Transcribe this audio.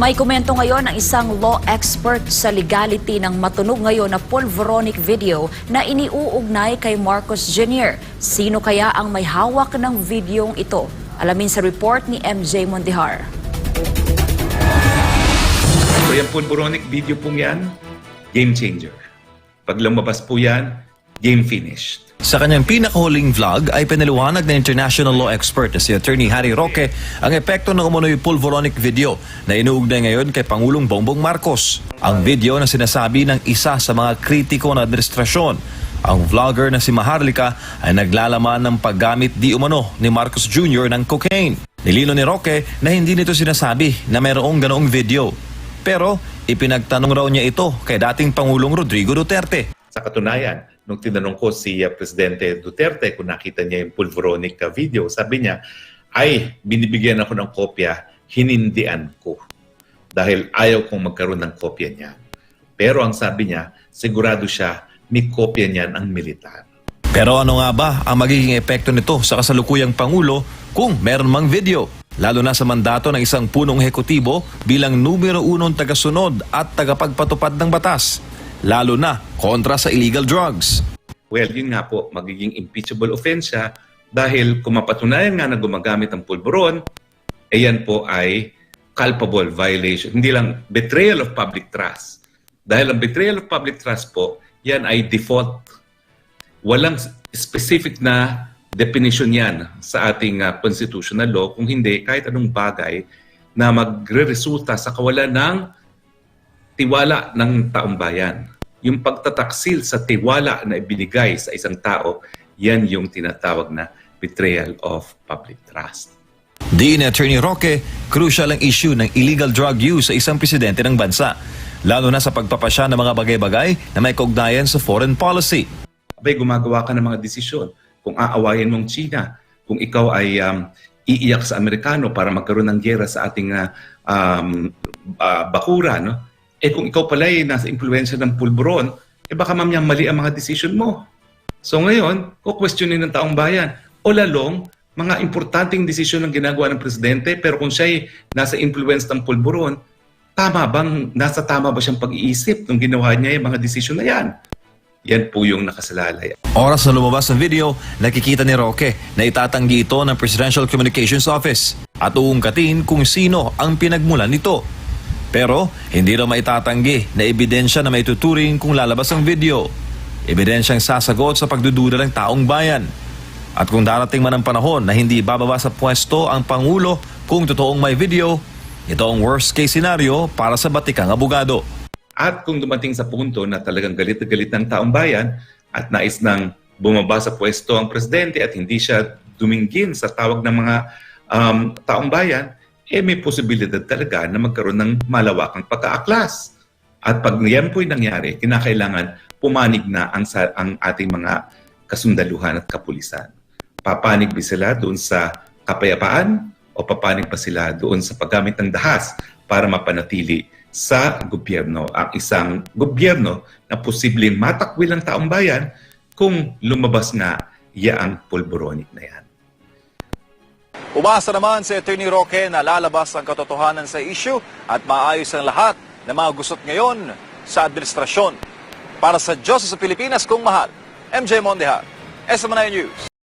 May komento ngayon ang isang law expert sa legality ng matunog ngayon na pulveronic video na iniuugnay kay Marcos Jr. Sino kaya ang may hawak ng videong ito? Alamin sa report ni MJ Mondihar. So yung pulboronic video pong yan, game changer. Pag lumabas po yan, game finished. Sa kanyang pinakahuling vlog ay pinaliwanag ng international law expert na si Attorney Harry Roque ang epekto ng umunoy pulveronic video na inuugnay ngayon kay Pangulong Bongbong Marcos. Ang video na sinasabi ng isa sa mga kritiko ng administrasyon. Ang vlogger na si Maharlika ay naglalaman ng paggamit di umano ni Marcos Jr. ng cocaine. Nilino ni Roque na hindi nito sinasabi na mayroong ganoong video. Pero ipinagtanong raw niya ito kay dating Pangulong Rodrigo Duterte. Sa katunayan, nung tinanong ko si uh, Presidente Duterte kung nakita niya yung pulveronic uh, video, sabi niya, ay, binibigyan ako ng kopya, hinindian ko. Dahil ayaw kong magkaroon ng kopya niya. Pero ang sabi niya, sigurado siya, may kopya niyan ang militar. Pero ano nga ba ang magiging epekto nito sa kasalukuyang Pangulo kung meron mang video? Lalo na sa mandato ng isang punong ehekutibo bilang numero unong tagasunod at tagapagpatupad ng batas. Lalo na kontra sa illegal drugs. Well, yun nga po, magiging impeachable offense siya dahil kung mapatunayan nga na gumagamit ng pulburon, eh yan po ay culpable violation. Hindi lang betrayal of public trust. Dahil ang betrayal of public trust po, yan ay default. Walang specific na definition yan sa ating uh, constitutional law. Kung hindi, kahit anong bagay na magre-resulta sa kawalan ng tiwala ng taong bayan. Yung pagtataksil sa tiwala na ibinigay sa isang tao, yan yung tinatawag na betrayal of public trust. Di ni Attorney Roque, crucial ang issue ng illegal drug use sa isang presidente ng bansa. Lalo na sa pagpapasya ng mga bagay-bagay na may kaugnayan sa foreign policy. Abay, gumagawa ka ng mga desisyon. Kung aawayin mong China, kung ikaw ay um, iiyak sa Amerikano para magkaroon ng gera sa ating uh, um, uh, bakura, no? Eh kung ikaw pala ay nasa impluensya ng pulburon, eh baka mamaya mali ang mga decision mo. So ngayon, kukwestiyonin ng taong bayan. O lalong, mga importanteng desisyon ang ginagawa ng presidente, pero kung siya ay nasa influence ng pulburon, tama bang, nasa tama ba siyang pag-iisip nung ginawa niya yung mga desisyon na yan? Yan po yung nakasalalay. Oras na lumabas ang video, nakikita ni Roque na itatanggi ito ng Presidential Communications Office at uungkatin kung sino ang pinagmulan nito. Pero hindi raw maitatanggi na ebidensya na may tuturing kung lalabas ang video. Ebidensyang sasagot sa pagdududa ng taong bayan. At kung darating man ang panahon na hindi bababa sa pwesto ang Pangulo kung totoong may video, ito ang worst case scenario para sa batikang abogado. At kung dumating sa punto na talagang galit na galit ng taong bayan at nais nang bumaba sa pwesto ang presidente at hindi siya duminggin sa tawag ng mga um, taong bayan, eh may posibilidad talaga na magkaroon ng malawakang pagkaaklas. At pag yan po'y nangyari, kinakailangan pumanig na ang, sa, ang ating mga kasundaluhan at kapulisan. Papanig ba sila doon sa kapayapaan o papanig pa sila doon sa paggamit ng dahas para mapanatili sa gobyerno ang isang gobyerno na posibleng matakwil ang taong bayan kung lumabas nga yaang pulboronic na yan. Umasa naman si Attorney Roque na lalabas ang katotohanan sa issue at maayos ang lahat ng mga gusot ngayon sa administrasyon. Para sa Diyos sa Pilipinas kung mahal, MJ Mondeha, SMNI News.